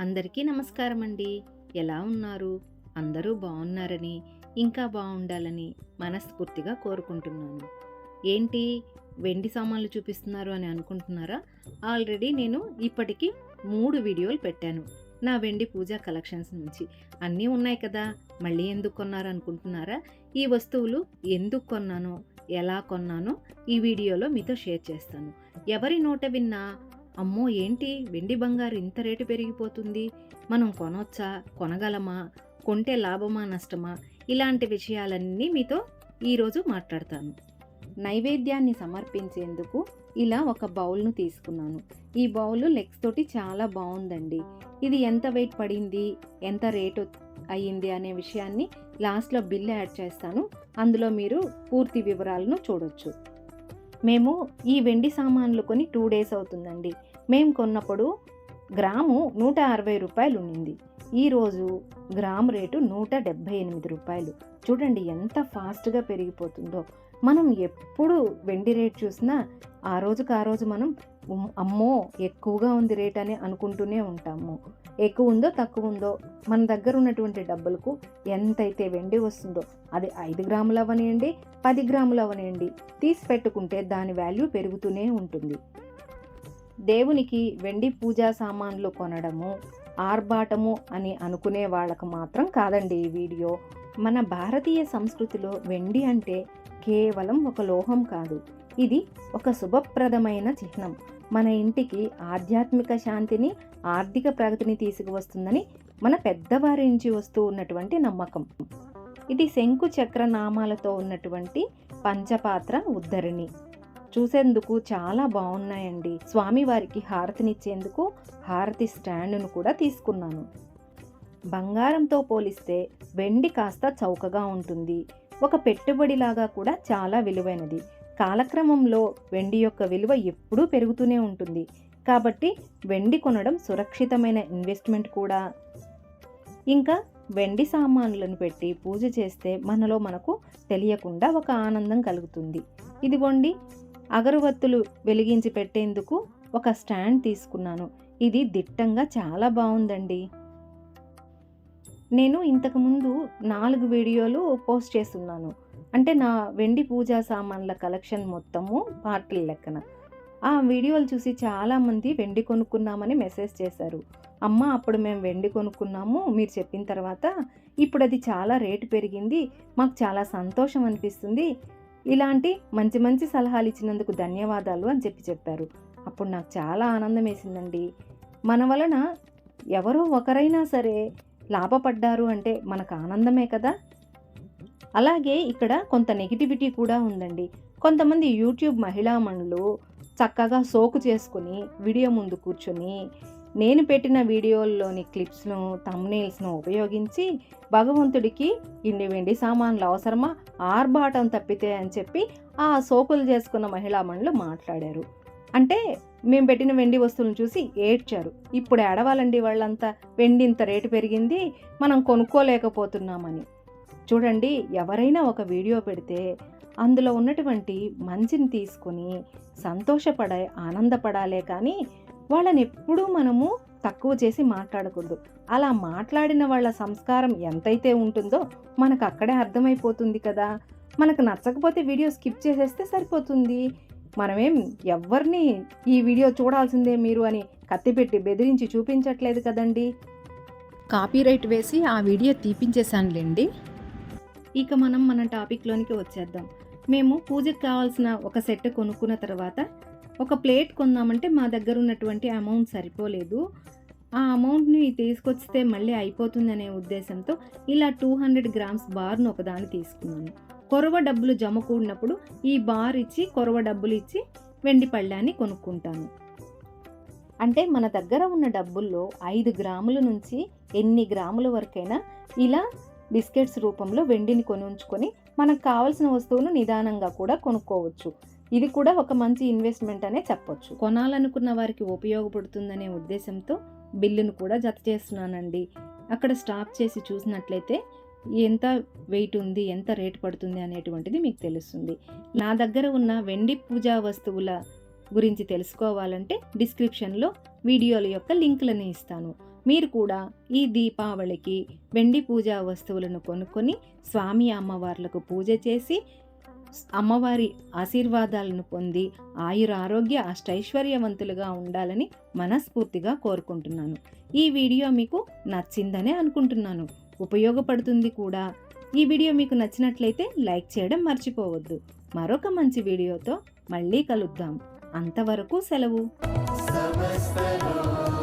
అందరికీ నమస్కారం అండి ఎలా ఉన్నారు? అందరూ బాగున్నారని ఇంకా బాగుండాలని మనస్ఫూర్తిగా కోరుకుంటున్నాను. ఏంటి? వెండి సామాన్లు చూపిస్తున్నారు అని అనుకుంటున్నారా? ఆల్రెడీ నేను ఇప్పటికీ మూడు వీడియోలు పెట్టాను. నా వెండి పూజా కలెక్షన్స్ నుంచి. అన్నీ ఉన్నాయి కదా? మళ్ళీ ఎందుకు కొన్నారు అనుకుంటున్నారా ఈ వస్తువులు ఎందుకు కొన్నానో ఎలా కొన్నానో ఈ వీడియోలో మీతో షేర్ చేస్తాను. ఎవరి నోట విన్నా అమ్మో ఏంటి? వెండి బంగారు ఇంత రేటు పెరిగిపోతుంది? మనం కొనొచ్చా? కొనగలమా? కొంటే లాభమా నష్టమా? ఇలాంటి విషయాలన్నీ మీతో ఈరోజు మాట్లాడతాను. నైవేద్యాన్ని సమర్పించేందుకు ఇలా ఒక బౌల్ను తీసుకున్నాను. ఈ బౌల్ లెగ్స్ తోటి చాలా బాగుందండి. ఇది ఎంత వెయిట్ పడింది? ఎంత రేటు అయ్యింది అనే విషయాన్ని లాస్ట్లో బిల్ యాడ్ చేస్తాను. అందులో మీరు పూర్తి వివరాలను చూడొచ్చు. మేము ఈ వెండి సామాన్లు కొని టూ డేస్ అవుతుందండి. మేము కొన్నప్పుడు గ్రాము నూట అరవై రూపాయలు ఉండింది ఈరోజు గ్రాము రేటు నూట డెబ్భై ఎనిమిది రూపాయలు. చూడండి ఎంత ఫాస్ట్గా పెరిగిపోతుందో. మనం ఎప్పుడు వెండి రేట్ చూసినా ఆ రోజుకి ఆ రోజు మనం అమ్మో ఎక్కువగా ఉంది రేట్ అని అనుకుంటూనే ఉంటాము. ఎక్కువ ఉందో తక్కువ ఉందో మన దగ్గర ఉన్నటువంటి డబ్బులకు ఎంతైతే వెండి వస్తుందో అది ఐదు గ్రాములు అవనియండి పది గ్రాములు అవనియండి తీసి పెట్టుకుంటే దాని వాల్యూ పెరుగుతూనే ఉంటుంది. దేవునికి వెండి పూజా సామాన్లు కొనడము ఆర్భాటము అని అనుకునే వాళ్ళకు మాత్రం కాదండి ఈ వీడియో. మన భారతీయ సంస్కృతిలో వెండి అంటే కేవలం ఒక లోహం కాదు. ఇది ఒక శుభప్రదమైన చిహ్నం. మన ఇంటికి ఆధ్యాత్మిక శాంతిని ఆర్థిక ప్రగతిని తీసుకువస్తుందని మన పెద్దవారి నుంచి వస్తూ ఉన్నటువంటి నమ్మకం. ఇది శంకు చక్ర నామాలతో ఉన్నటువంటి పంచపాత్ర ఉద్ధరిణి. చూసేందుకు చాలా బాగున్నాయండి. స్వామివారికి హారతినిచ్చేందుకు హారతి స్టాండ్ను కూడా తీసుకున్నాను. బంగారంతో పోలిస్తే వెండి కాస్త చౌకగా ఉంటుంది. ఒక పెట్టుబడిలాగా కూడా చాలా విలువైనది. కాలక్రమంలో వెండి యొక్క విలువ ఎప్పుడూ పెరుగుతూనే ఉంటుంది. కాబట్టి వెండి కొనడం సురక్షితమైన ఇన్వెస్ట్మెంట్ కూడా. ఇంకా వెండి సామాన్లను పెట్టి పూజ చేస్తే మనలో మనకు తెలియకుండా ఒక ఆనందం కలుగుతుంది. ఇదిగోండి అగరవత్తులు వెలిగించి పెట్టేందుకు ఒక స్టాండ్ తీసుకున్నాను. ఇది దిట్టంగా చాలా బాగుందండి. నేను ఇంతకుముందు నాలుగు వీడియోలు పోస్ట్ చేస్తున్నాను. అంటే నా వెండి పూజా సామాన్ల కలెక్షన్ మొత్తము పార్టీల లెక్కన. ఆ వీడియోలు చూసి చాలామంది వెండి కొనుక్కున్నామని మెసేజ్ చేశారు. అమ్మ అప్పుడు మేము వెండి కొనుక్కున్నాము మీరు చెప్పిన తర్వాత ఇప్పుడు అది చాలా రేటు పెరిగింది మాకు చాలా సంతోషం అనిపిస్తుంది. ఇలాంటి మంచి మంచి సలహాలు ఇచ్చినందుకు ధన్యవాదాలు అని చెప్పి చెప్పారు. అప్పుడు నాకు చాలా ఆనందం వేసిందండి. మన వలన ఎవరో ఒకరైనా సరే లాభపడ్డారు అంటే మనకు ఆనందమే కదా. అలాగే ఇక్కడ కొంత నెగిటివిటీ కూడా ఉందండి. కొంతమంది యూట్యూబ్ మహిళామణులు చక్కగా సోకు చేసుకుని వీడియో ముందు కూర్చొని నేను పెట్టిన వీడియోల్లోని క్లిప్స్ను తమ్నేల్స్ను ఉపయోగించి భగవంతుడికి ఇన్ని వెండి సామాన్లు అవసరమా? ఆర్భాటం తప్పితే అని చెప్పి ఆ సోకులు చేసుకున్న మహిళామణులు మాట్లాడారు. అంటే మేము పెట్టిన వెండి వస్తువులను చూసి ఏడ్చారు. ఇప్పుడు ఏడవాలండి వాళ్ళంతా? వెండి ఇంత రేటు పెరిగింది మనం కొనుక్కోలేకపోతున్నామని. చూడండి ఎవరైనా ఒక వీడియో పెడితే అందులో ఉన్నటువంటి మంచిని తీసుకొని సంతోషపడే ఆనందపడాలే కానీ వాళ్ళని ఎప్పుడూ మనము తక్కువ చేసి మాట్లాడకూడదు. అలా మాట్లాడిన వాళ్ళ సంస్కారం ఎంతైతే ఉంటుందో మనకు అక్కడే అర్థమైపోతుంది కదా. మనకు నచ్చకపోతే వీడియో స్కిప్ చేసేస్తే సరిపోతుంది. మనమేం ఎవరిని ఈ వీడియో చూడాల్సిందే మీరు అని కత్తిపెట్టి బెదిరించి చూపించట్లేదు కదండి. కాపీరైట్ వేసి ఆ వీడియో తీపించేశానులేండి. ఇక మనం మన టాపిక్లోనికి వచ్చేద్దాం. మేము పూజకు కావాల్సిన ఒక సెట్ కొనుక్కున్న తర్వాత ఒక ప్లేట్ కొందామంటే మా దగ్గర ఉన్నటువంటి అమౌంట్ సరిపోలేదు. ఆ అమౌంట్ని తీసుకొస్తే మళ్ళీ అయిపోతుందనే ఉద్దేశంతో ఇలా టూ హండ్రెడ్ గ్రామ్స్ బార్ను ఒకదాన్ని తీసుకున్నాను. కొరవ డబ్బులు జమ కూడినప్పుడు ఈ బార్ ఇచ్చి కొరవ డబ్బులు ఇచ్చి వెండి పళ్ళాన్ని కొనుక్కుంటాను. అంటే మన దగ్గర ఉన్న డబ్బుల్లో ఐదు గ్రాముల నుంచి ఎన్ని గ్రాముల వరకైనా ఇలా బిస్కెట్స్ రూపంలో వెండిని కొని ఉంచుకొని మనకు కావాల్సిన వస్తువును నిదానంగా కూడా కొనుక్కోవచ్చు. ఇది కూడా ఒక మంచి ఇన్వెస్ట్మెంట్ అనే చెప్పొచ్చు. కొనాలనుకున్న వారికి ఉపయోగపడుతుందనే ఉద్దేశంతో బిల్లును కూడా జత చేస్తున్నానండి. అక్కడ స్టాప్ చేసి చూసినట్లయితే ఎంత వెయిట్ ఉంది ఎంత రేట్ పడుతుంది అనేటువంటిది మీకు తెలుస్తుంది. నా దగ్గర ఉన్న వెండి పూజా వస్తువుల గురించి తెలుసుకోవాలంటే డిస్క్రిప్షన్లో వీడియోల యొక్క లింకులను ఇస్తాను. మీరు కూడా ఈ దీపావళికి వెండి పూజా వస్తువులను కొనుక్కొని స్వామి అమ్మవార్లకు పూజ చేసి అమ్మవారి ఆశీర్వాదాలను పొంది ఆయుర ఆరోగ్య అష్టైశ్వర్యవంతులుగా ఉండాలని మనస్ఫూర్తిగా కోరుకుంటున్నాను. ఈ వీడియో మీకు నచ్చిందనే అనుకుంటున్నాను. ఉపయోగపడుతుంది కూడా. ఈ వీడియో మీకు నచ్చినట్లయితే లైక్ చేయడం మర్చిపోవద్దు. మరొక మంచి వీడియోతో మళ్ళీ కలుద్దాం. అంతవరకు సెలవు. సమస్తలో